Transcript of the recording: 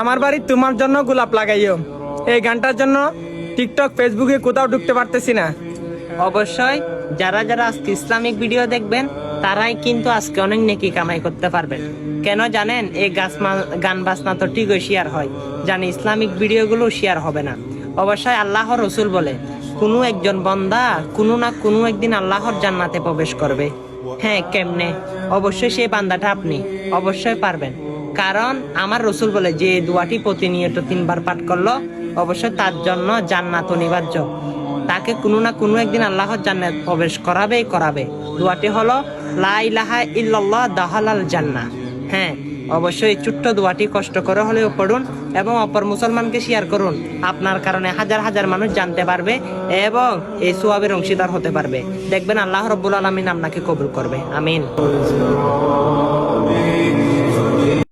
আমার বাড়ি তোমার জন্য গোলাপ লাগাইও। এই গানটার জন্য টিকটক ফেসবুকে কোথাও ঢুকতে পারতেছি না। অবশ্যই, যারা যারা আজকে ইসলামিক ভিডিও দেখবেন, তারাই কিন্তু আজকে অনেক নেকি কামাই করতে পারবেন। কেন জানেন, এই গাছ গান বাজনা তো ঠিকই শেয়ার হয়। জানি ইসলামিক ভিডিওগুলো শেয়ার হবে না। অবশ্যই আল্লাহর রসুল বলে, কোনো একজন বন্দা কোনো না কোনো একদিন আল্লাহর জান্নাতে প্রবেশ করবে। হ্যাঁ কেমনে? অবশ্যই সেই বান্দাটা আপনি। অবশ্যই পারবেন। কারণ আমার রসুল বলে, যে দোয়াটি প্রতিনিয়ত তিনবার পাঠ করল, অবশ্যই তার জন্য জান্নাত অনিবার্য। তাকে কোনো না কোনো একদিন আল্লাহ জান্নাত প্রবেশ করাবেই করাবে। দোয়াটি হলো, লা ইলাহা ইল্লাল্লাহ দাহালাল জান্নাহ। হ্যাঁ অবশ্যই ছোট্ট দোয়াটি কষ্ট করে হলেও পড়ুন এবং অপর মুসলমানকে শেয়ার করুন। আপনার কারণে হাজার হাজার মানুষ জানতে পারবে এবং এই সোয়াবের অংশীদার হতে পারবে। দেখবেন আল্লাহ রব্বুল আলমিন আপনাকে কবুল করবে। আমিন।